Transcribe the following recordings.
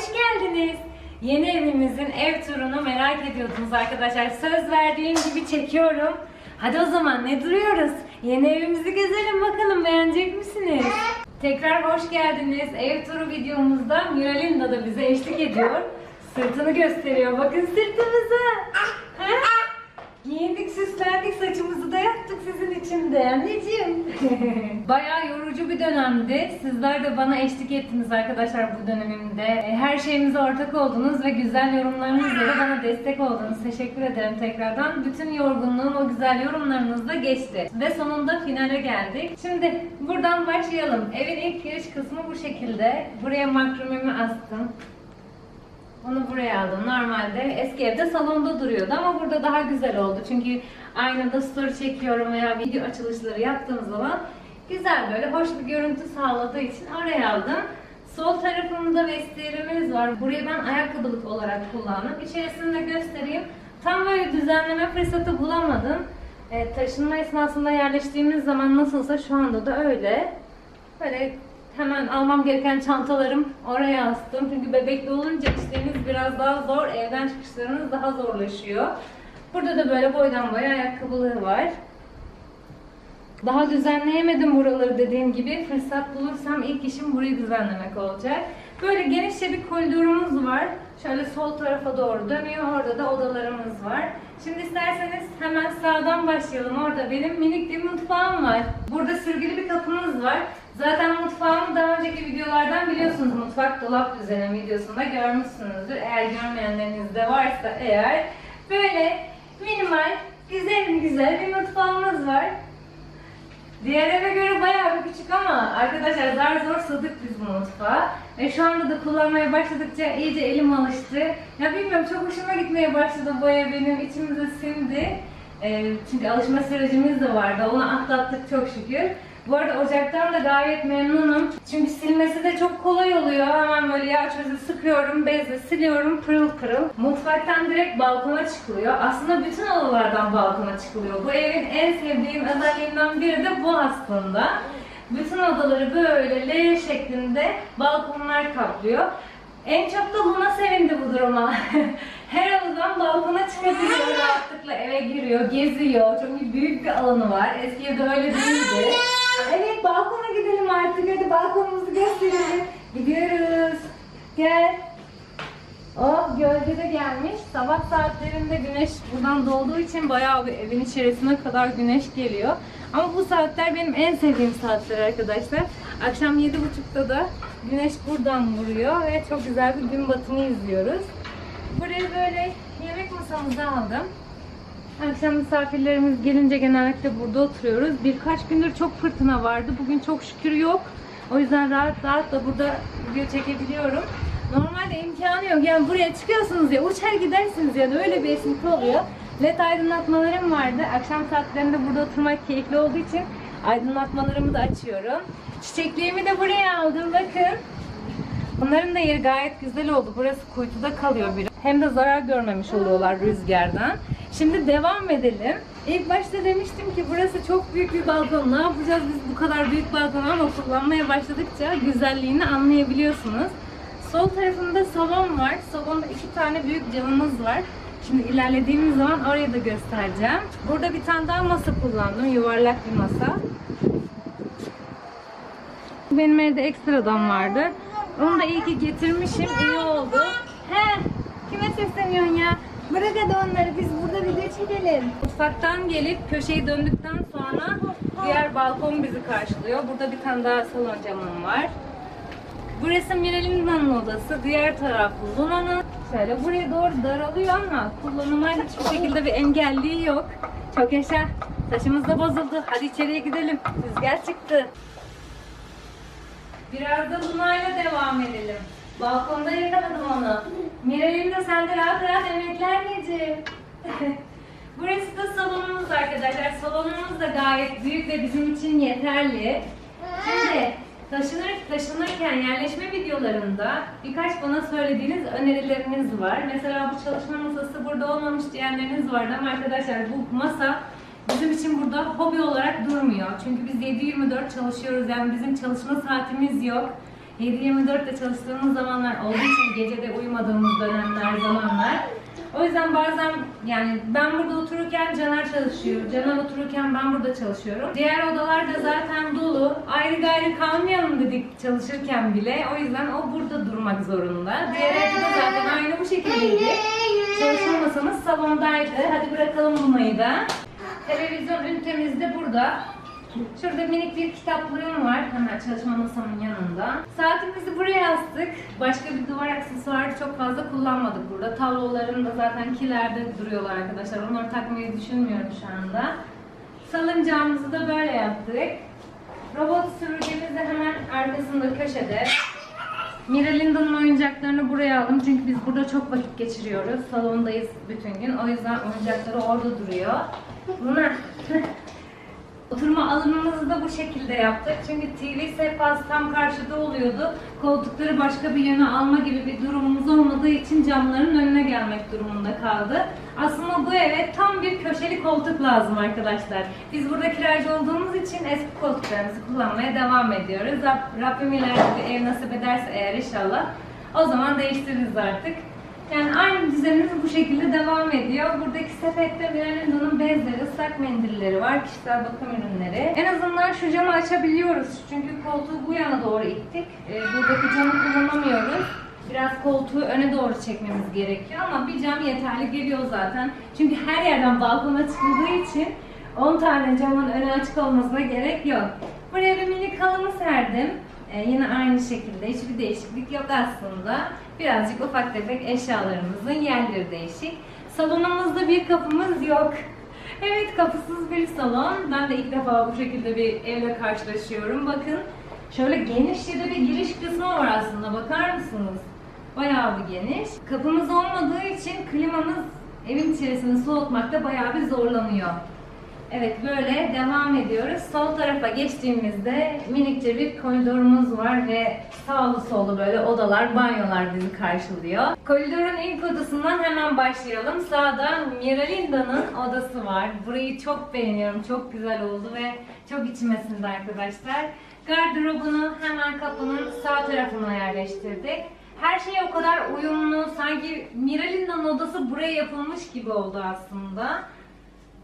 hoş geldiniz. Yeni evimizin ev turunu merak ediyordunuz arkadaşlar. Söz verdiğim gibi çekiyorum. Hadi o zaman ne duruyoruz? Yeni evimizi gezelim bakalım beğenecek misiniz? Tekrar hoş geldiniz. Ev turu videomuzda Miralinda da bize eşlik ediyor. Sırtını gösteriyor. Bakın sırtımıza. Giyindik, süslendik, saçımızı da yaptık sizin için de anneciğim. Bayağı yorucu bir dönemdi. Sizler de bana eşlik ettiniz arkadaşlar bu dönemimde. E, Her şeyimize ortak oldunuz ve güzel yorumlarınızla da bana destek oldunuz. Teşekkür ederim tekrardan. Bütün yorgunluğum o güzel yorumlarınızla geçti. Ve sonunda finale geldik. Şimdi buradan başlayalım. Evin ilk giriş kısmı bu şekilde. Buraya makrumemi astım. Onu buraya aldım. Normalde eski evde salonda duruyordu ama burada daha güzel oldu. Çünkü aynada story çekiyorum veya video açılışları yaptığım zaman güzel böyle hoş bir görüntü sağladığı için oraya aldım. Sol tarafımda vestiyerimiz var. Burayı ben ayakkabılık olarak kullandım. İçerisini de göstereyim. Tam böyle düzenleme fırsatı bulamadım. E, taşınma esnasında yerleştiğimiz zaman nasılsa şu anda da öyle. Böyle hemen almam gereken çantalarım oraya astım. Çünkü bebekli olunca işleriniz biraz daha zor, evden çıkışlarınız daha zorlaşıyor. Burada da böyle boydan boya ayakkabılığı var. Daha düzenleyemedim buraları dediğim gibi. Fırsat bulursam ilk işim burayı düzenlemek olacak. Böyle genişçe bir koridorumuz var. Şöyle sol tarafa doğru dönüyor. Orada da odalarımız var. Şimdi isterseniz hemen sağdan başlayalım. Orada benim minik bir mutfağım var. Burada sürgülü bir kapımız var. Zaten mutfağımı daha önceki videolardan biliyorsunuz. Mutfak dolap düzeni videosunda görmüşsünüzdür. Eğer görmeyenleriniz de varsa eğer. Böyle minimal, güzel güzel bir mutfağımız var. Diğer eve göre bayağı bir küçük ama arkadaşlar zar zor sığdık biz bu mutfağa. Ve şu anda da kullanmaya başladıkça iyice elim alıştı. Ya bilmiyorum çok hoşuma gitmeye başladı bu ev benim içimize sindi. Ee, çünkü alışma sürecimiz de vardı. Onu atlattık çok şükür. Bu arada ocaktan da gayet memnunum. Çünkü silmesi de çok kolay oluyor. Hemen böyle yağ çözü sıkıyorum, bezle siliyorum pırıl pırıl. Mutfaktan direkt balkona çıkılıyor. Aslında bütün odalardan balkona çıkılıyor. Bu evin en sevdiğim özelliğinden biri de bu aslında. Bütün odaları böyle L şeklinde balkonlar kaplıyor. En çok da Luna sevindi bu duruma. Her odadan balkona çıkabiliyor, rahatlıkla eve giriyor, geziyor. Çünkü büyük bir alanı var. Eski evde öyle değildi. Evet balkona gidelim artık. Hadi balkonumuzu gösterelim. Gidiyoruz. Gel. Oh gölge de gelmiş. Sabah saatlerinde güneş buradan doğduğu için bayağı bir evin içerisine kadar güneş geliyor. Ama bu saatler benim en sevdiğim saatler arkadaşlar. Akşam 7.30'da da güneş buradan vuruyor ve çok güzel bir gün batımı izliyoruz. Buraya böyle yemek masamızı aldım. Akşam misafirlerimiz gelince genellikle burada oturuyoruz. Birkaç gündür çok fırtına vardı. Bugün çok şükür yok. O yüzden rahat rahat da burada video çekebiliyorum. Normalde imkanı yok. Yani buraya çıkıyorsunuz ya uçar gidersiniz yani öyle bir esinti oluyor. LED aydınlatmalarım vardı. Akşam saatlerinde burada oturmak keyifli olduğu için aydınlatmalarımı da açıyorum. Çiçekliğimi de buraya aldım bakın. Bunların da yeri gayet güzel oldu. Burası kuytuda kalıyor biraz. Hem de zarar görmemiş oluyorlar rüzgardan. Şimdi devam edelim. İlk başta demiştim ki burası çok büyük bir balkon. Ne yapacağız biz bu kadar büyük balkonu ama kullanmaya başladıkça güzelliğini anlayabiliyorsunuz. Sol tarafında salon var. Salonda iki tane büyük camımız var. Şimdi ilerlediğimiz zaman orayı da göstereceğim. Burada bir tane daha masa kullandım. Yuvarlak bir masa. Benim evde ekstradan vardı. Onu da iyi ki getirmişim. İyi oldu. He, kime sesleniyorsun ya? Bırak hadi onları biz burada video çekelim. Mutfaktan gelip köşeyi döndükten sonra diğer balkon bizi karşılıyor. Burada bir tane daha salon camım var. Burası Miralinda'nın odası. Diğer taraf Luna'nın. Şöyle buraya doğru daralıyor ama kullanıma hiçbir şekilde bir engelliği yok. Çok yaşa. Taşımız da bozuldu. Hadi içeriye gidelim. Rüzgar çıktı. Biraz da Luna'yla devam edelim. Balkonda yakaladım onu. Miralinda sen de rahat rahat emekle anneciğim. Burası da salonumuz arkadaşlar. Salonumuz da gayet büyük ve bizim için yeterli. Şimdi taşınır, taşınırken yerleşme videolarında birkaç bana söylediğiniz önerileriniz var. Mesela bu çalışma masası burada olmamış diyenleriniz vardı ama arkadaşlar bu masa bizim için burada hobi olarak durmuyor. Çünkü biz 7-24 çalışıyoruz yani bizim çalışma saatimiz yok. 7-24 de çalıştığımız zamanlar olduğu için gecede uyumadığımız dönemler, zamanlar. O yüzden bazen yani ben burada otururken Caner çalışıyor, Caner otururken ben burada çalışıyorum. Diğer odalar da zaten dolu. Ayrı gayrı kalmayalım dedik çalışırken bile. O yüzden o burada durmak zorunda. Diğer evde de zaten aynı bu şekildeydi. Çalışma masamız salondaydı. Hadi bırakalım bunayı da. Televizyon ünitemiz de burada. Şurada minik bir kitaplığım var hemen çalışma masamın yanında. Saatimizi buraya astık. Başka bir duvar aksesuarı çok fazla kullanmadık burada. Tablolarım da zaten kilerde duruyorlar arkadaşlar. Onları takmayı düşünmüyorum şu anda. Salıncağımızı da böyle yaptık. Robot süpürgemiz de hemen arkasında köşede. Miralinda'nın oyuncaklarını buraya aldım çünkü biz burada çok vakit geçiriyoruz. Salondayız bütün gün. O yüzden oyuncakları orada duruyor. Luna. Oturma alanımızı da bu şekilde yaptık. Çünkü TV sehpası tam karşıda oluyordu. Koltukları başka bir yöne alma gibi bir durumumuz olmadığı için camların önüne gelmek durumunda kaldı. Aslında bu eve tam bir köşeli koltuk lazım arkadaşlar. Biz burada kiracı olduğumuz için eski koltuklarımızı kullanmaya devam ediyoruz. Rab- Rabbim ileride bir ev nasip ederse eğer inşallah o zaman değiştiririz artık. Yani aynı düzenimiz bu şekilde devam ediyor. Buradaki sepette Miralinda'nın bezleri, ıslak mendilleri var, kişisel bakım ürünleri. En azından şu camı açabiliyoruz. Çünkü koltuğu bu yana doğru ittik. Ee, buradaki camı kullanamıyoruz. Biraz koltuğu öne doğru çekmemiz gerekiyor ama bir cam yeterli geliyor zaten. Çünkü her yerden balkona çıkıldığı için 10 tane camın önü açık olmasına gerek yok. Buraya bir minik halımı serdim. Ee, yine aynı şekilde hiçbir değişiklik yok aslında. Birazcık ufak tefek eşyalarımızın yerleri değişik. Salonumuzda bir kapımız yok. Evet kapısız bir salon. Ben de ilk defa bu şekilde bir evle karşılaşıyorum. Bakın şöyle genişçe de bir giriş kısmı var aslında. Bakar mısınız? Bayağı bir geniş. Kapımız olmadığı için klimamız evin içerisini soğutmakta bayağı bir zorlanıyor. Evet böyle devam ediyoruz. Sol tarafa geçtiğimizde minikçe bir koridorumuz var ve sağlı sollu böyle odalar, banyolar bizi karşılıyor. Koridorun ilk odasından hemen başlayalım. Sağda Miralinda'nın odası var. Burayı çok beğeniyorum. Çok güzel oldu ve çok içime sindi arkadaşlar. Gardırobunu hemen kapının sağ tarafına yerleştirdik. Her şey o kadar uyumlu. Sanki Miralinda'nın odası buraya yapılmış gibi oldu aslında.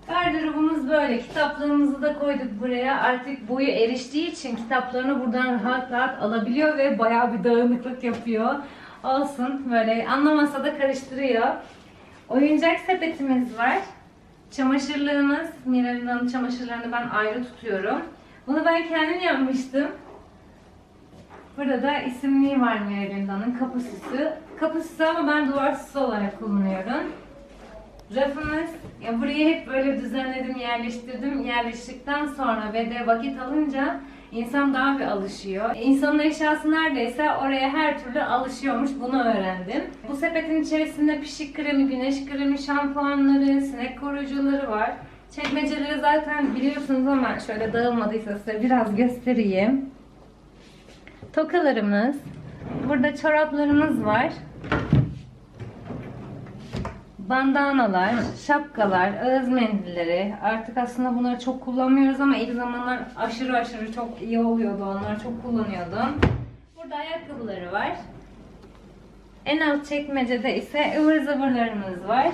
Gardırobumuz böyle. Kitaplığımızı da koyduk buraya. Artık boyu eriştiği için kitaplarını buradan rahat rahat alabiliyor ve bayağı bir dağınıklık yapıyor. Olsun böyle anlamasa da karıştırıyor. Oyuncak sepetimiz var. Çamaşırlığımız, Miralinda'nın çamaşırlarını ben ayrı tutuyorum. Bunu ben kendim yapmıştım. Burada da isimliği var Miralinda'nın kapı süsü. Kapı süsü ama ben duvar süsü olarak kullanıyorum. Rafımız, ya burayı hep böyle düzenledim, yerleştirdim. Yerleştikten sonra ve de vakit alınca insan daha bir alışıyor. İnsanın eşyası neredeyse oraya her türlü alışıyormuş, bunu öğrendim. Bu sepetin içerisinde pişik kremi, güneş kremi, şampuanları, sinek koruyucuları var. Çekmeceleri zaten biliyorsunuz ama şöyle dağılmadıysa size biraz göstereyim. Tokalarımız, burada çoraplarımız var bandanalar, şapkalar, ağız mendilleri. Artık aslında bunları çok kullanmıyoruz ama ilk zamanlar aşırı aşırı çok iyi oluyordu. Onları çok kullanıyordum. Burada ayakkabıları var. En alt çekmecede ise ıvır zıvırlarımız var.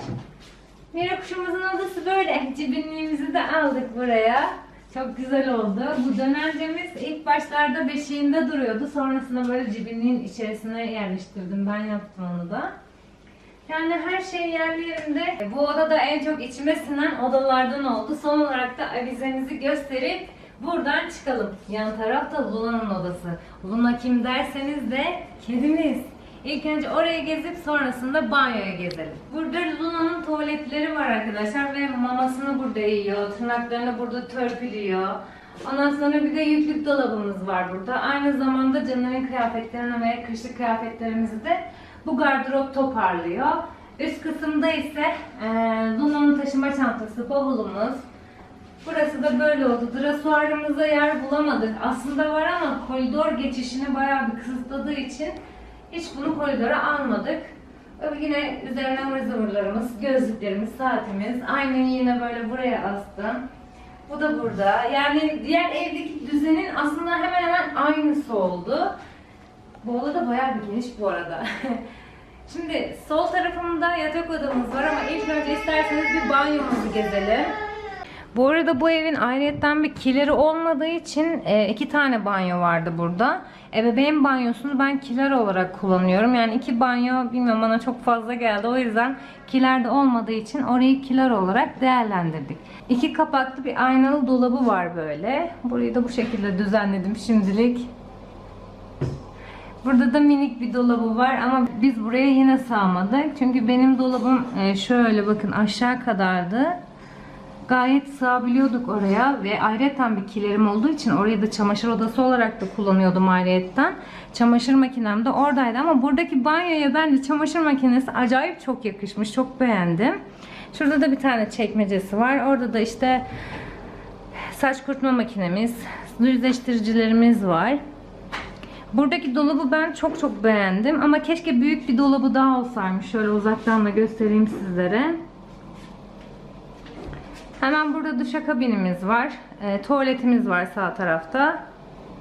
Mira kuşumuzun odası böyle. Cibinliğimizi de aldık buraya. Çok güzel oldu. Bu dönencemiz ilk başlarda beşiğinde duruyordu. Sonrasında böyle cibinliğin içerisine yerleştirdim. Ben yaptım onu da. Yani her şey yerli yerinde. Bu oda da en çok içime sinen odalardan oldu. Son olarak da avizemizi gösterip buradan çıkalım. Yan tarafta Luna'nın odası. Luna kim derseniz de kedimiz. İlk önce orayı gezip sonrasında banyoya gezelim. Burada Luna'nın tuvaletleri var arkadaşlar ve mamasını burada yiyor, tırnaklarını burada törpülüyor. Ondan sonra bir de yüklük dolabımız var burada. Aynı zamanda Caner'in kıyafetlerini ve kışlık kıyafetlerimizi de bu gardırop toparlıyor. Üst kısımda ise e, Luna'nın taşıma çantası, bavulumuz. Burası da böyle oldu. Drasuarımıza yer bulamadık. Aslında var ama koridor geçişini bayağı bir kısıtladığı için hiç bunu koridora almadık. Böyle yine üzerine ıvır zıvırlarımız, gözlüklerimiz, saatimiz. Aynı yine böyle buraya astım. Bu da burada. Yani diğer evdeki düzenin aslında hemen hemen aynısı oldu. Bu oda da bayağı bir geniş bu arada. Şimdi sol tarafımda yatak odamız var ama ilk önce isterseniz bir banyomuzu gezelim. Bu arada bu evin ayrıyetten bir kileri olmadığı için e, iki tane banyo vardı burada. Ebeveyn banyosunu ben kiler olarak kullanıyorum. Yani iki banyo bilmiyorum bana çok fazla geldi. O yüzden kiler de olmadığı için orayı kiler olarak değerlendirdik. İki kapaklı bir aynalı dolabı var böyle. Burayı da bu şekilde düzenledim şimdilik. Burada da minik bir dolabı var ama biz buraya yine sığamadık. Çünkü benim dolabım e, şöyle bakın aşağı kadardı. Gayet sığabiliyorduk oraya ve ayrıca bir kilerim olduğu için orayı da çamaşır odası olarak da kullanıyordum ayrıyetten. Çamaşır makinem de oradaydı ama buradaki banyoya bence çamaşır makinesi acayip çok yakışmış. Çok beğendim. Şurada da bir tane çekmecesi var. Orada da işte saç kurutma makinemiz, düzleştiricilerimiz var. Buradaki dolabı ben çok çok beğendim ama keşke büyük bir dolabı daha olsaymış. Şöyle uzaktan da göstereyim sizlere. Hemen burada duşakabinimiz var. E, tuvaletimiz var sağ tarafta.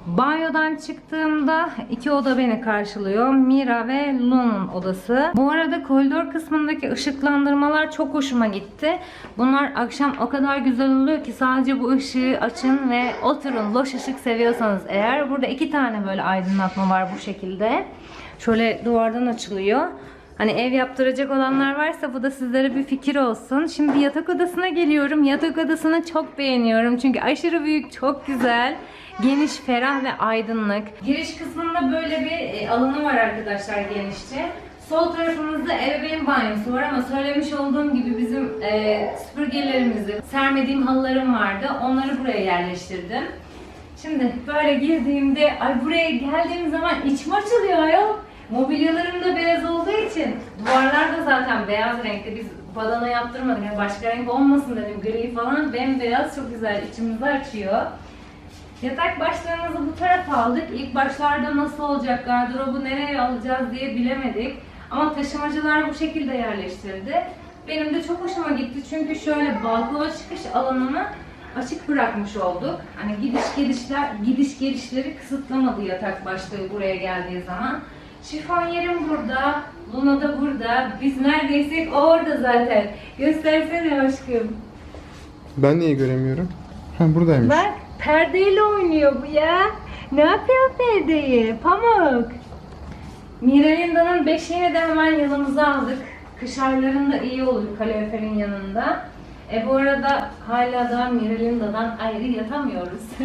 Banyodan çıktığımda iki oda beni karşılıyor. Mira ve Luna'nın odası. Bu arada koridor kısmındaki ışıklandırmalar çok hoşuma gitti. Bunlar akşam o kadar güzel oluyor ki sadece bu ışığı açın ve oturun. Loş ışık seviyorsanız eğer. Burada iki tane böyle aydınlatma var bu şekilde. Şöyle duvardan açılıyor. Hani ev yaptıracak olanlar varsa bu da sizlere bir fikir olsun. Şimdi yatak odasına geliyorum. Yatak odasını çok beğeniyorum. Çünkü aşırı büyük, çok güzel. Geniş, ferah ve aydınlık. Giriş kısmında böyle bir e, alanı var arkadaşlar genişçe. Sol tarafımızda ebeveyn banyosu var ama söylemiş olduğum gibi bizim e, süpürgelerimizi, sermediğim halılarım vardı. Onları buraya yerleştirdim. Şimdi böyle girdiğimde, ay buraya geldiğim zaman içim açılıyor ayol. Mobilyalarım da beyaz olduğu için duvarlar da zaten beyaz renkte. Biz badana yaptırmadık. Yani başka renk olmasın dedim. Gri falan bembeyaz çok güzel içimizi açıyor. Yatak başlarımızı bu tarafa aldık. İlk başlarda nasıl olacak, gardırobu nereye alacağız diye bilemedik. Ama taşımacılar bu şekilde yerleştirdi. Benim de çok hoşuma gitti çünkü şöyle balkona çıkış alanını açık bırakmış olduk. Hani gidiş gelişler, gidiş gelişleri kısıtlamadı yatak başlığı buraya geldiği zaman. Şifon yerim burada, Luna da burada. Biz neredeysek o orada zaten. Göstersene aşkım. Ben niye göremiyorum? Ha buradaymış. Bak perdeyle oynuyor bu ya. Ne yapıyor perdeyi? Pamuk. Miralinda'nın beşiğini de hemen yanımıza aldık. Kış aylarında iyi olur kaloriferin yanında. E bu arada hala da Miralinda'dan ayrı yatamıyoruz.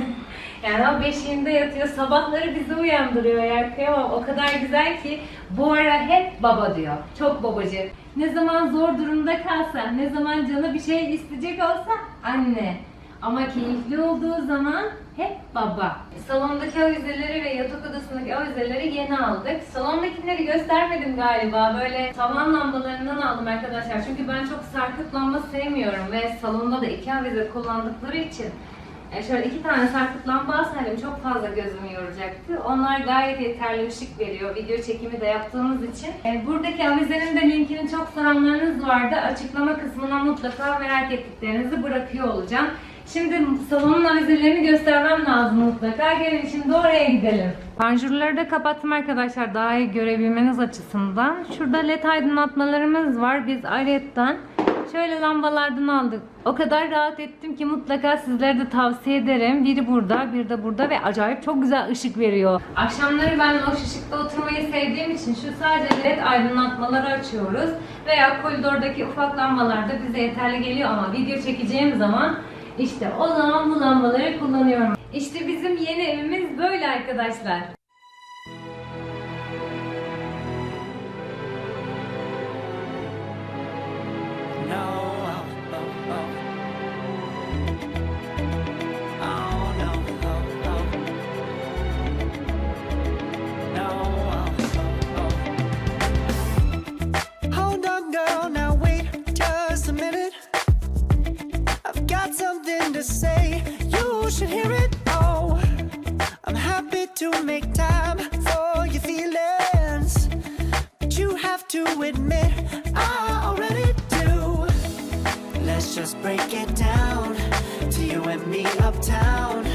yani o beşiğinde yatıyor. Sabahları bizi uyandırıyor ya. Kıyamam. O kadar güzel ki bu ara hep baba diyor. Çok babacı. Ne zaman zor durumda kalsa, ne zaman canı bir şey isteyecek olsa anne. Ama keyifli olduğu zaman hep baba. Salondaki avizeleri ve yatak odasındaki avizeleri yeni aldık. Salondakileri göstermedim galiba. Böyle tavan lambalarından aldım arkadaşlar. Çünkü ben çok sarkıt lamba sevmiyorum ve salonda da iki avize kullandıkları için e, şöyle iki tane sarkıt lamba alsaydım çok fazla gözümü yoracaktı. Onlar gayet yeterli ışık veriyor. Video çekimi de yaptığımız için. E, buradaki avizenin de linkini çok soranlarınız vardı. Açıklama kısmına mutlaka merak ettiklerinizi bırakıyor olacağım. Şimdi salonun avizelerini göstermem lazım mutlaka. Gelin şimdi oraya gidelim. Panjurları da kapattım arkadaşlar daha iyi görebilmeniz açısından. Şurada led aydınlatmalarımız var. Biz ayrıyetten şöyle lambalardan aldık. O kadar rahat ettim ki mutlaka sizlere de tavsiye ederim. Biri burada, biri de burada ve acayip çok güzel ışık veriyor. Akşamları ben loş ışıkta oturmayı sevdiğim için şu sadece led aydınlatmaları açıyoruz. Veya koridordaki ufak lambalar da bize yeterli geliyor ama video çekeceğim zaman işte o zaman bu lambaları kullanıyorum. İşte bizim yeni evimiz böyle arkadaşlar. To say, you should hear it. Oh, I'm happy to make time for your feelings, but you have to admit I already do. Let's just break it down to you and me uptown,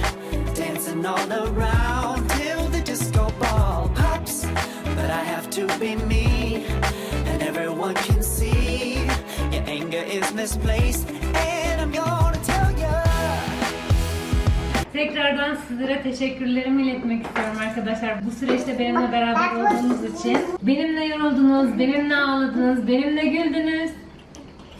dancing all around till the disco ball pops. But I have to be me, and everyone can see your anger is misplaced, and Tekrardan sizlere teşekkürlerimi iletmek istiyorum arkadaşlar. Bu süreçte benimle beraber olduğunuz için. Benimle yoruldunuz, benimle ağladınız, benimle güldünüz.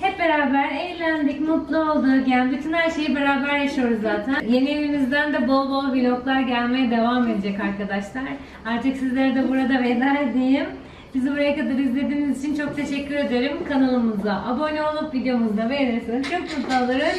Hep beraber eğlendik, mutlu olduk. Yani bütün her şeyi beraber yaşıyoruz zaten. Yeni evimizden de bol bol vloglar gelmeye devam edecek arkadaşlar. Artık sizlere de burada veda edeyim. Bizi buraya kadar izlediğiniz için çok teşekkür ederim. Kanalımıza abone olup videomuzu da beğenirseniz çok mutlu oluruz.